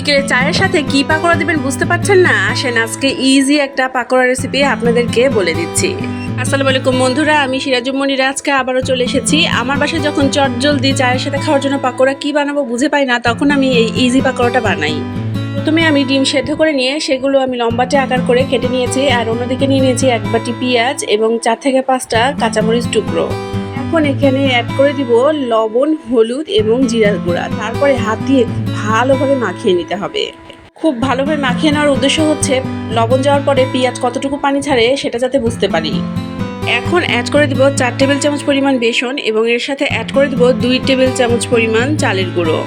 বিকেলে চায়ের সাথে কি পাকোড়া দিবেন বুঝতে পারছেন না? আসেন আজকে ইজি একটা পাকোড়া রেসিপি আপনাদেরকে বলে দিচ্ছি। আসসালামু আলাইকুম বন্ধুরা, আমি সিরাজুমনিরা আজকে আবারও চলে এসেছি। আমার বাসায় যখন চট জলদি চায়ের সাথে খাওয়ার জন্য পাকোড়া কি বানাবো বুঝে পাই না, তখন আমি এই ইজি পাকোড়াটা বানাই। প্রথমে আমি ডিম সেদ্ধ করে নিয়ে সেগুলো আমি লম্বাটে আকার করে কেটে নিয়েছি, আর অন্যদিকে নিয়ে নিয়েছি এক বাটি পেঁয়াজ এবং চার থেকে পাঁচটা কাঁচামরিচ টুকরো। এখন এখানে অ্যাড করে দিব লবণ, হলুদ এবং জিরার গুঁড়া। তারপরে হাত দিয়ে ভালোভাবে মাখিয়ে নিতে হবে। খুব ভালোভাবে মাখিয়ে নেওয়ার উদ্দেশ্য হচ্ছে, লবণ যাওয়ার পরে পেঁয়াজ কতটুকু পানি ছাড়ে সেটা যাতে বুঝতে পারি। এখন অ্যাড করে দিব চার টেবিল চামচ পরিমাণ বেসন এবং এর সাথে অ্যাড করে দিব দুই টেবিল চামচ পরিমাণ চালের গুঁড়ো।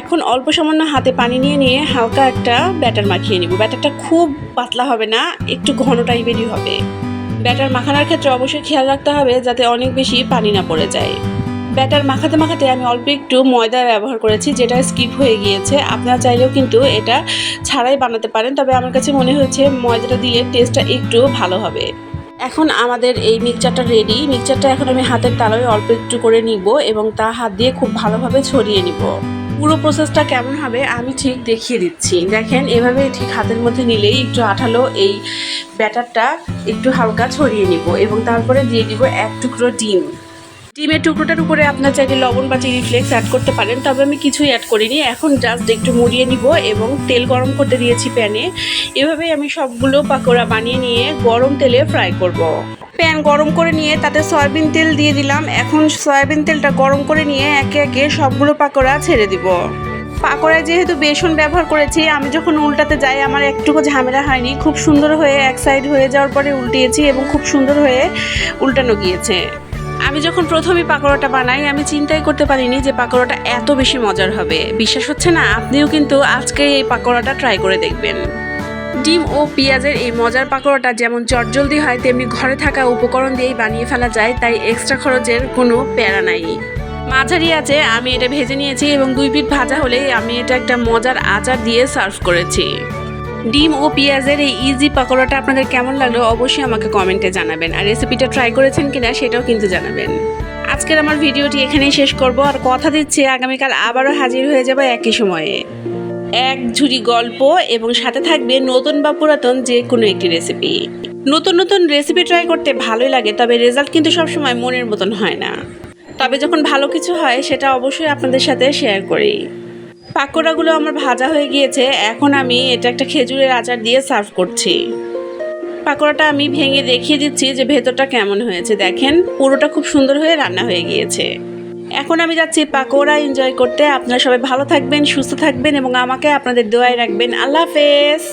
এখন অল্প সামান্য হাতে পানি নিয়ে নিয়ে হালকা একটা ব্যাটার মাখিয়ে নিব। ব্যাটারটা খুব পাতলা হবে না, একটু ঘন টাইপেরই হবে। ব্যাটার মাখানোর ক্ষেত্রে অবশ্যই খেয়াল রাখতে হবে যাতে অনেক বেশি পানি না পড়ে যায়। ব্যাটার মাখাতে মাখাতে আমি অল্প একটু ময়দা ব্যবহার করেছি, যেটা স্কিপ হয়ে গিয়েছে। আপনারা চাইলেও কিন্তু এটা ছাড়াই বানাতে পারেন, তবে আমার কাছে মনে হয়েছে ময়দাটা দিলে টেস্টটা একটু ভালো হবে। এখন আমাদের এই মিক্সচারটা রেডি মিক্সচারটা এখন আমি হাতের তালুয় অল্প একটু করে নিব এবং তা হাত দিয়ে খুব ভালোভাবে ছড়িয়ে নিব। পুরো প্রসেসটা কেমন হবে, আমি ঠিক দেখিয়ে দিচ্ছি। দেখেন, এভাবে ঠিক হাতের মধ্যে নিলেই একটু আঠালো এই ব্যাটারটা একটু হালকা ছড়িয়ে নিব এবং তারপরে দিয়ে দিব এক টুকরো ডিম। ডিমের টুকরোটার উপরে আপনার চাইলে লবণ বা চিলি ফ্লেক্স অ্যাড করতে পারেন, তবে আমি কিছুই অ্যাড করিনি। এখন জাস্ট একটু মুড়িয়ে নিব এবং তেল গরম করতে দিয়েছি প্যানে এভাবেই আমি সবগুলো পাকোড়া বানিয়ে নিয়ে গরম তেলে ফ্রাই করব। প্যান গরম করে নিয়ে তাতে সয়াবিন তেল দিয়ে দিলাম। এখন সয়াবিন তেলটা গরম করে নিয়ে একে একে সবগুলো পাকোড়া ছেড়ে দিব। পাকোড়ায় যেহেতু বেসন ব্যবহার করেছি, আমি যখন উল্টাতে যাই, আমার একটুকু ঝামেলা হয়নি। খুব সুন্দর হয়ে এক সাইড হয়ে যাওয়ার পরে উল্টিয়েছি এবং খুব সুন্দর হয়ে উল্টানো গিয়েছে। আমি যখন প্রথমে পাকোড়াটা বানাই, আমি চিন্তাই করতে পারিনি যে পাকোড়াটা এত বেশি মজার হবে। বিশ্বাস হচ্ছে না? আপনিও কিন্তু আজকে এই পাকোড়াটা ট্রাই করে দেখবেন। ডিম ও পেঁয়াজের এই মজার পাকোড়াটা যেমন চটজলদি হয়, তেমনি ঘরে থাকা উপকরণ দিয়েই বানিয়ে ফেলা যায়, তাই এক্সট্রা খরচের কোনো প্যারা নাই। মাঝারি আছে, আমি এটা ভেজে নিয়েছি এবং দুই পিঠ ভাজা হলেই আমি এটা একটা মজার আচার দিয়ে সার্ভ করেছি। ডিম ও পেঁয়াজের এই ইজি পাকোড়াটা আপনাদের কেমন লাগল অবশ্যই আমাকে কমেন্টে জানাবেন। আর রেসিপিটা ট্রাই করেছেন কিনা সেটাও কিন্তু জানাবেন। আজকের আমার ভিডিওটি এখানেই শেষ করব। আর কথা দিচ্ছি, আগামীকাল আবারও হাজির হয়ে যাব একই সময়ে। এক ঝুড়ি গল্প এবং সাথে থাকবে নতুন বা পুরাতন যে কোনো একটি রেসিপি নতুন নতুন রেসিপি ট্রাই করতে ভালোই লাগে, তবে রেজাল্ট কিন্তু সবসময় মনের মতন হয় না। তবে যখন ভালো কিছু হয়, সেটা অবশ্যই আপনাদের সাথে শেয়ার করি। পাকোড়াগুলো আমার ভাজা হয়ে গিয়েছে, এখন আমি এটা একটা খেজুরের আচার দিয়ে সার্ভ করছি। পাকোড়াটা আমি ভেঙে দেখিয়ে দিচ্ছি যে ভেতরটা কেমন হয়েছে। দেখেন, পুরোটা খুব সুন্দর হয়ে রান্না হয়ে গিয়েছে। এখন আমি যাচ্ছি পাকোড়া এনজয় করতে। আপনারা সবাই ভালো থাকবেন, সুস্থ থাকবেন এবং আমাকে আপনাদের দোয়ায় রাখবেন। আল্লাহ হাফেজ।